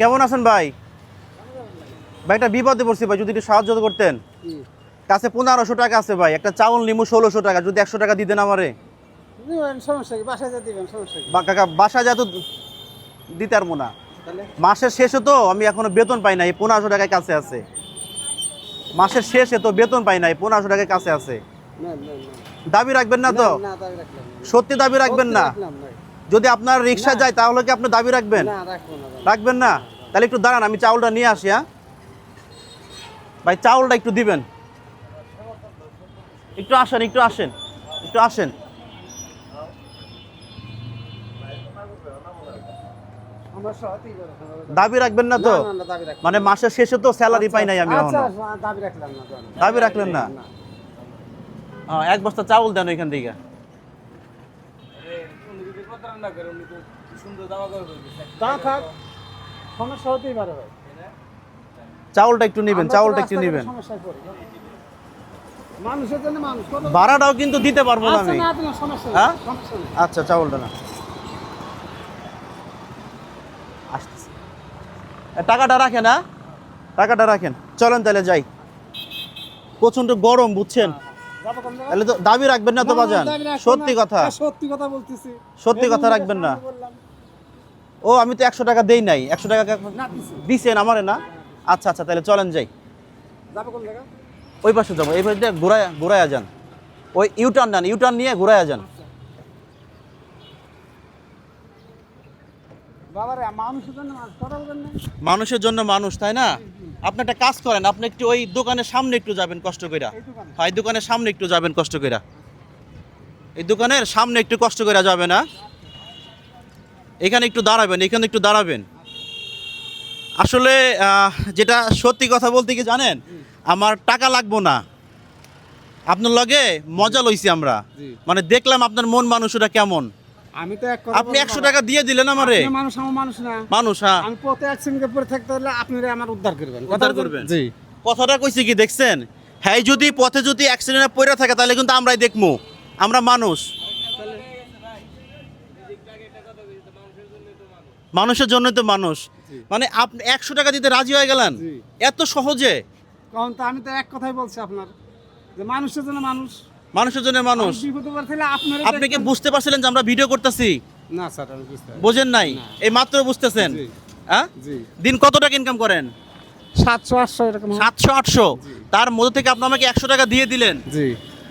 কেমন আছেন ভাই? ভাই একটা বিপদে পড়ছি ভাই যদি একটু সাহায্য করতেন। কাছে পনেরোশো টাকা আছে ভাই একটা চাউল নিমু ষোলোশো টাকা যদি একশো টাকা দিতেন আমারে। কাকা বাসা যা তো দিতে পারব না। মাসের শেষে তো আমি এখনও বেতন পাই নাই পনেরোশো টাকায় কাছে আছে। মাসের শেষে তো বেতন পাই নাই পনেরোশো টাকায় কাছে আছে। দাবি রাখবেন না তো। সত্যি দাবি রাখবেন না। যদি আপনার রিক্সা যায় তাহলে কি আপনি দাবি রাখবেন। রাখবেন না? তাহলে একটু দাঁড়ান আমি চাউলটা নিয়ে আসি হ্যাঁ? ভাই চাউলটা একটু দিবেন। একটু আসেন একটু আসেন একটু আসেন। দাবি রাখবেন না তো? মানে মাসের শেষে তো স্যালারি পাই নাই আমি আচ্ছা, আচ্ছা, দাবি রাখলাম না দাবি রাখলেন না? এক বস্তা চাউল দেন ওইখান থেকে। তা থাক সমস্যা হতেই পারে ভাই। চাউলটা একটু নেবেন চাউলটা একটু নেবেন। ভাড়াটাও কিন্তু দিতে পারব না আচ্ছা আমি। হ্যাঁ? আচ্ছা চাউলটা না। আসতেছে। টাকাটা রাখেন হ্যাঁ? টাকাটা রাখেন। চলেন তাহলে যাই। প্রচণ্ড গরম বুঝছেন? জায়গায়? তাহলে তো দাবি রাখবেন না তো বাজান? সত্যি কথা। হ্যাঁ, সত্যি কথা বলতেছি। সত্যি কথা রাখবেন না। ও আমি তো একশো টাকা দেই নাই। একশো টাকা দিছেন আমারে না? আচ্ছা আচ্ছা তাহলে চলেন যাই। ওই পাশে যাব। এই পাশে ঘুরায় ঘুরাইয়া যান। ওই ইউটার্ন নেন ইউটার্ন নিয়ে ঘুরায় যান। মানুষের জন্য মানুষ মানুষের তাই না? আপনি একটা কাজ করেন আপনি একটু ওই দোকানের সামনে একটু যাবেন কষ্ট কইরা। এই হয় দোকানের সামনে একটু যাবেন কষ্ট কইরা। এই দোকানের সামনে একটু কষ্ট কইরা যাবে না? এখানে একটু দাঁড়াবেন এখানে একটু দাঁড়াবেন। আসলে আহ, যেটা সত্যি কথা বলতে কি জানেন? আমার টাকা লাগবো না। আপনার লগে মজা লইছি আমরা। মানে দেখলাম আপনার মন মানুষটা কেমন। আমি তো এক আপনি একশো টাকা দিয়ে দিলেন আমারে? মানুষ আমার মানুষ না। মানুষ হ্যাঁ। আমি পথে অ্যাক্সিডেন্টে পড়ে থাকতে হলে আপনারা আমার উদ্ধার করবেন। উদ্ধার করবেন? জি। কথাটা কইছি কি দেখছেন? হ্যাঁ যদি পথে যদি অ্যাক্সিডেন্টে পড়ে থাকে তাহলে কিন্তু আমরাই দেখব আমরা মানুষ। মানুষের জন্য তো মানুষ। মানে আপনি একশো টাকা দিতে রাজি হয়ে গেলেন। এত সহজে? কারণ তো আমি তো এক কথাই বলছি আপনার যে মানুষের জন্য মানুষ। মানুষের জন্য মানুষ। আপনি কি বুঝতে পারছিলেন যে আমরা ভিডিও করতেছি? না স্যার আমি বুঝতে। বোঝেন নাই? এই মাত্র বুঝতেছেন? হ্যাঁ জি। দিন কত টাকা ইনকাম করেন? সাতশো আটশো এরকম। সাতশো আটশো? তার মধ্যে থেকে আপনি আমাকে একশো টাকা দিয়ে দিলেন। জি।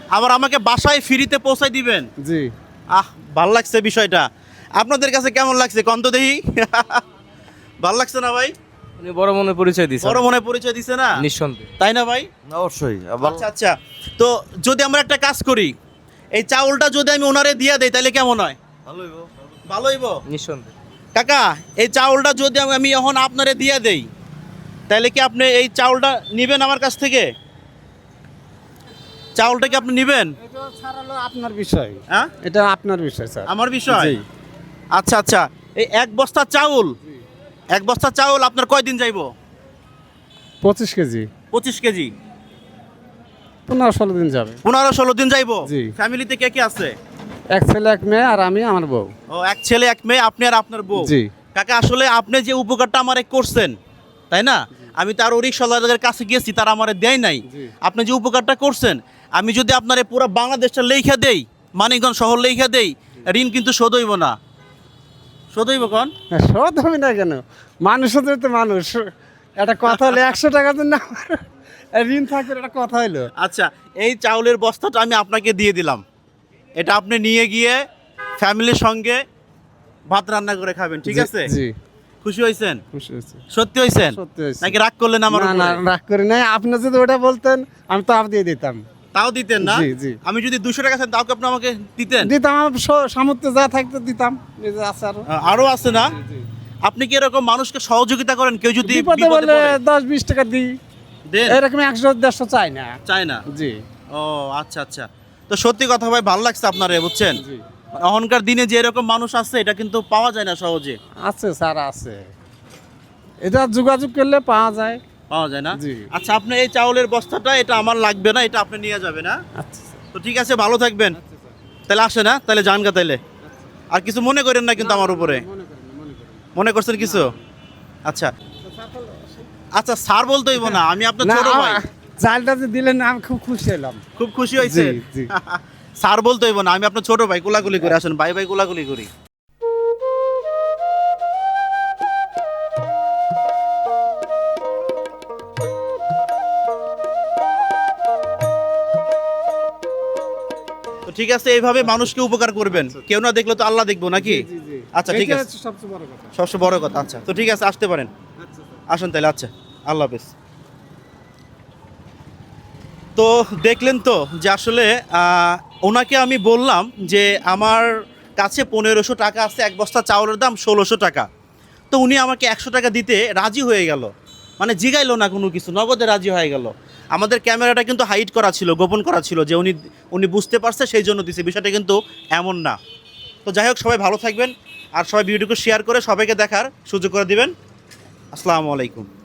আবার আমাকে বাসায় ফ্রিতে পৌঁছাই দিবেন। জি। আহ ভালো লাগছে বিষয়টা। আপনাদের কাছে কেমন লাগছে? কন্ত দেহি ভালো লাগছে না ভাই? উনি বড় মনে পরিচয় দিয়েছেন। বড় মনে পরিচয় দিছে না? নিঃসন্দেহে। তাই না ভাই? অবশ্যই। আচ্ছা আচ্ছা। তো যদি আমরা একটা কাজ করি এই চাউলটা যদি আমি ওনারে দিয়ে দেই তাহলে কেমন হয়? ভালো হইব নিঃসন্দেহে। কাকা এই চাউলটা যদি আমি- এখন আপনারে দিয়ে দেই তাহলে কি আপনি এই চাউলটা নেবেন আমার কাছ থেকে? চাউলটা কি আপনি নেবেন? আপনার বিষয়। হ্যাঁ? এটা আপনার বিষয় স্যার। আমার বিষয়? আচ্ছা আচ্ছা। এই এক বস্তা চাউল এক বস্তা চাউল আপনার কয়দিন যাইবো? পঁচিশ কেজি। পঁচিশ কেজি। পনেরো ষোলো দিন যাবে। পনেরো ষোলো দিন যাইবো? জি। ফ্যামিলিতে কে কে আছে? এক ছেলে এক মেয়ে আর আমি আমার বউ। ও এক ছেলে এক মেয়ে আপনি আর আপনার বউ? জি। কাকা আসলে আপনি যে উপকারটা আমারে করছেন তাই না? আমি তার রিক্সাওয়ালাদের কাছে গেছি তারা আমারে দেয় নাই। জি। আপনি যে উপকারটা করছেন আমি যদি আপনার এই পুরো বাংলাদেশটা লেখা দেই মানিকগঞ্জ শহর লেখা দেই ঋণ কিন্তু শোধ হইব না। শোধ হইব কন? সব হবে না কেন? মানুষ জন্য তো মানুষ। একটা কথা হলো একশো টাকার জন্য আমার ঋণ থাকবে একটা কথা হলো আচ্ছা এই চাউলের বস্তাটা আমি আপনাকে দিয়ে দিলাম। এটা আপনি নিয়ে গিয়ে ফ্যামিলির সঙ্গে ভাত রান্না করে খাবেন ঠিক আছে? জি। খুশি হয়েছেন? খুশি। সত্যি হয়েছেন? সত্যি। নাকি রাগ করলেন আমার না না রাগ করি নাই। আপনি যদি ওটা বলতেন আমি তো আপ দিয়ে দিতাম। তাও দিতেন না। আমি যদি দুশো টাকা তাও কি আপনি আমাকে দিতেন? দিতাম সামর্থ্য যা থাকতো দিতাম। আছে আরও। আরও আছে না? আপনি কি এরকম মানুষকে সহযোগিতা করেন? কেউ যদি বিপদে বলে দশ বিশ টাকা দিই। এরকম একশো দেড়শো চাই না। চায় না? জি। ও আচ্ছা আচ্ছা। তো সত্যি কথা ভাই ভালো লাগছে আপনারে বুঝছেন? এখনকার দিনে যে এরকম মানুষ আছে এটা কিন্তু পাওয়া যায় না সহজে। আছে স্যার আছে। এটা যোগাযোগ করলে পাওয়া যায়। পাওয়া যায় না? আচ্ছা আপনি এই চাউলের বস্তাটা এটা আমার লাগবে না এটা আপনি নিয়ে যাবেন না আচ্ছা তো ঠিক আছে ভালো থাকবেন। তাহলে আসে না তাহলে জানগা তাইলে আর কিছু মনে করেন না কিন্তু আমার উপরে? মনে করছেন কিছু? আচ্ছা। আচ্ছা স্যার বলতে হইব না আমি আপনার ছোট ভাই। চালটা যে দিলেন না, আমি খুব খুশি হলাম। খুব খুশি হয়েছে। স্যার বলতে হইব না আমি আপনার ছোট ভাই কোলাকুলি করে আসেন ভাই ভাই কোলাকুলি করি। তো ঠিক আছে এইভাবে মানুষকে উপকার করবেন। কেউ না দেখলে তো আল্লাহ দেখব নাকি? আচ্ছা ঠিক আছে। সবচেয়ে বড় কথা। সবচেয়ে বড় কথা আচ্ছা। তো ঠিক আছে আসতে পারেন। আসুন তাহলে আচ্ছা আল্লাহ হাফেজ। তো দেখলেন তো যে আসলে ওনাকে আমি বললাম যে আমার কাছে পনেরোশো টাকা আছে, এক বস্তা চাউলের দাম ষোলোশো টাকা। তো উনি আমাকে একশো টাকা দিতে রাজি হয়ে গেল। মানে জিগাইলো না কোনো কিছু, নগদে রাজি হয়ে গেল। আমাদের ক্যামেরাটা কিন্তু হাইড করা ছিল, গোপন করা ছিল যে উনি উনি বুঝতে পারছে, সেই জন্য দিছে। বিষয়টা কিন্তু এমন না। তো যাই হোক, সবাই ভালো থাকবেন। আর সবাই ভিডিওকে শেয়ার করে সবাইকে দেখার সুযোগ করে দিবেন। আসসালামু আলাইকুম।